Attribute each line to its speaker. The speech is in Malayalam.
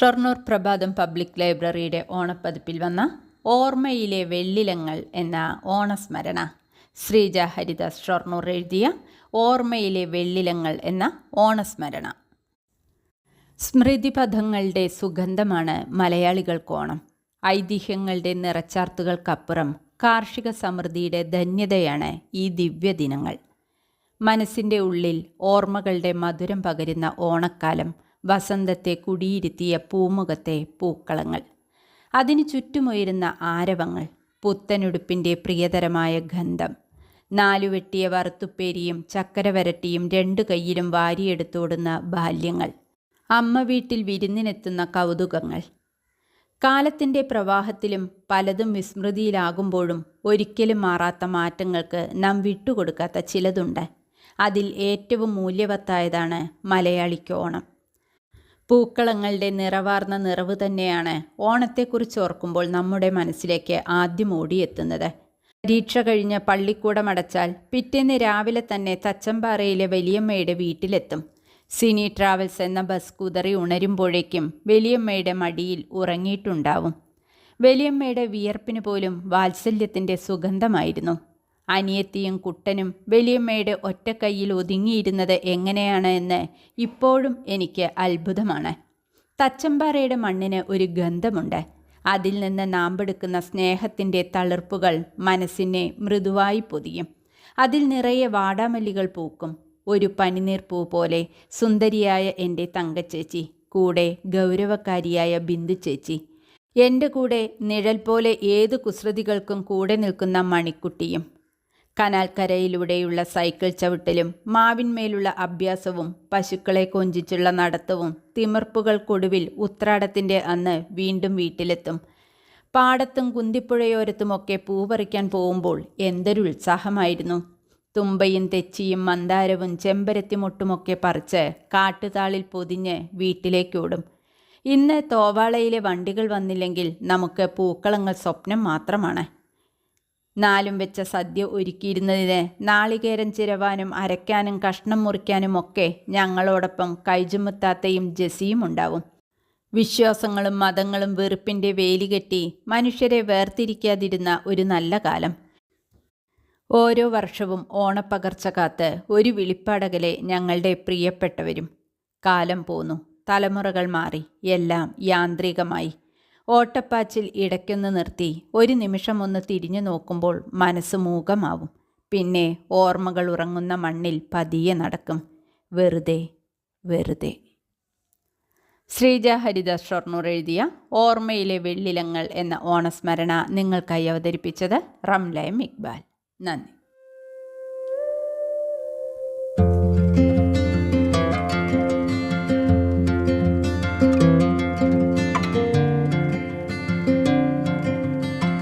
Speaker 1: ഷൊർണൂർ പ്രഭാതം പബ്ലിക് ലൈബ്രറിയുടെ ഓണപ്പതിപ്പിൽ വന്ന ഓർമ്മയിലെ വെള്ളിലങ്ങൾ എന്ന ഓണസ്മരണ. ശ്രീജ ഹരിദാസ് ഷൊർണൂർ എഴുതിയ ഓർമ്മയിലെ വെള്ളിലങ്ങൾ എന്ന ഓണസ്മരണ. സ്മൃതിപഥങ്ങളുടെ സുഗന്ധമാണ് മലയാളികൾക്ക് ഓണം. ഐതിഹ്യങ്ങളുടെ നിറച്ചാർത്തുകൾക്കപ്പുറം കാർഷിക സമൃദ്ധിയുടെ ധന്യതയാണ് ഈ ദിവ്യ ദിനങ്ങൾ മനസ്സിന്റെ ഉള്ളിൽ ഓർമ്മകളുടെ മധുരം പകരുന്ന ഓണക്കാലം വസന്തത്തെ കുടിയിരുത്തിയ പൂമുഖത്തെ പൂക്കളങ്ങൾ. അതിനു ചുറ്റുമുയരുന്ന ആരവങ്ങൾ പുത്തനുടുപ്പിന്റെ പ്രിയതരമായ ഗന്ധം നാലുവെട്ടിയ വറുത്തുപ്പേരിയും ചക്കര വരട്ടിയും രണ്ടു കൈയിലും വാരിയെടുത്തോടുന്ന ബാല്യങ്ങൾ അമ്മ വീട്ടിൽ വിരുന്നിനെത്തുന്ന കൗതുകങ്ങൾ. കാലത്തിന്റെ പ്രവാഹത്തിലും പലതും വിസ്മൃതിയിലാകുമ്പോഴും ഒരിക്കലും മാറാത്ത മാറ്റങ്ങൾക്ക് നാം വിട്ടുകൊടുക്കാത്ത ചിലതുണ്ട്. അതിൽ ഏറ്റവും മൂല്യവത്തായതാണ് മലയാളിക്ക് ഓണം. പൂക്കളങ്ങളുടെ നിറവാർന്ന നിറവ് തന്നെയാണ് ഓണത്തെക്കുറിച്ച് ഓർക്കുമ്പോൾ നമ്മുടെ മനസ്സിലേക്ക് ആദ്യം ഓടിയെത്തുന്നത്. പരീക്ഷ കഴിഞ്ഞ് പള്ളിക്കൂടം അടച്ചാൽ പിറ്റേന്ന് രാവിലെ തന്നെ തച്ചമ്പാറയിലെ വലിയമ്മയുടെ വീട്ടിലെത്തും. സിനി ട്രാവൽസ് എന്ന ബസ് കുതറി ഉണരുമ്പോഴേക്കും വലിയമ്മയുടെ മടിയിൽ ഉറങ്ങിയിട്ടുണ്ടാവും. വലിയമ്മയുടെ വിയർപ്പിന് പോലും വാത്സല്യത്തിന്റെ സുഗന്ധമായിരുന്നു. അനിയത്തിയും കുട്ടനും വലിയമ്മയുടെ ഒറ്റക്കൈയിൽ ഒതുങ്ങിയിരുന്നത് എങ്ങനെയാണ് എന്ന് ഇപ്പോഴും എനിക്ക് അത്ഭുതമാണ്. തച്ചമ്പാറയുടെ മണ്ണിന് ഒരു ഗന്ധമുണ്ട്. അതിൽ നിന്ന് നാമ്പെടുക്കുന്ന സ്നേഹത്തിന്റെ തളിർപ്പുകൾ മനസ്സിനെ മൃദുവായി പൊതിയും. അതിൽ നിറയെ വാടാമല്ലികൾ പൂക്കും. ഒരു പനിനീർ പൂ പോലെ സുന്ദരിയായ എന്റെ തങ്കച്ചേച്ചി കൂടെ ഗൗരവക്കാരിയായ ബിന്ദു ചേച്ചി. എന്റെ കൂടെ നിഴൽ പോലെ ഏത് കുസൃതികൾക്കും കൂടെ നിൽക്കുന്ന മണിക്കുട്ടിയും കനാൽക്കരയിലൂടെയുള്ള സൈക്കിൾ ചവിട്ടലും മാവിന്മേലുള്ള അഭ്യാസവും പശുക്കളെ കൊഞ്ചിച്ചുള്ള നടത്തവും തിമിർപ്പുകൾക്കൊടുവിൽ ഉത്രാടത്തിന്റെ അന്ന് വീണ്ടും വീട്ടിലെത്തും. പാടത്തും കുന്തിപ്പുഴയോരത്തുമൊക്കെ പൂവറിക്കാൻ പോകുമ്പോൾ എന്തൊരു ഉത്സാഹമായിരുന്നു. തുമ്പയും തെച്ചിയും മന്ദാരവും ചെമ്പരത്തിമുട്ടുമൊക്കെ പറിച്ച് കാട്ടുതാളിൽ പൊതിഞ്ഞ് വീട്ടിലേക്കോടും ഇന്ന് തോവാളയിലെ വണ്ടികൾ വന്നില്ലെങ്കിൽ നമുക്ക് പൂക്കളങ്ങൾ സ്വപ്നം മാത്രമാണ്. നാലും വെച്ച സദ്യ ഒരുക്കിയിരുന്നതിന് നാളികേരം ചിരവാനും അരയ്ക്കാനും കഷ്ണം മുറിക്കാനും ഒക്കെ ഞങ്ങളോടൊപ്പം കൈചുമുത്താത്തയും ജെസിയും ഉണ്ടാവും. വിശ്വാസങ്ങളും മതങ്ങളും വെറുപ്പിന്റെ വേലികെട്ടി മനുഷ്യരെ വേർതിരിക്കാതിരുന്ന ഒരു നല്ല കാലം. ഓരോ വർഷവും ഓണപ്പകർച്ച കാത്ത് ഒരു വിളിപ്പാടകലെ ഞങ്ങളുടെ പ്രിയപ്പെട്ടവരും. കാലം പോന്നു തലമുറകൾ മാറി എല്ലാം യാന്ത്രികമായി. ഓട്ടപ്പാച്ചിൽ ഇടയ്ക്കൊന്ന് നിർത്തി. ഒരു നിമിഷം ഒന്ന് തിരിഞ്ഞു നോക്കുമ്പോൾ മനസ്സ് മൂകമാവും. പിന്നെ ഓർമ്മകൾ ഉറങ്ങുന്ന മണ്ണിൽ പതിയെ നടക്കും. വെറുതെ വെറുതെ. ശ്രീജ ഹരിദാസ് ഷൊർണൂർ എഴുതിയ ഓർമ്മയിലെ വെള്ളിലങ്ങൾ എന്ന ഓണസ്മരണ നിങ്ങൾക്കായി അവതരിപ്പിച്ചത് റംലയം ഇക്ബാൽ. നന്ദി.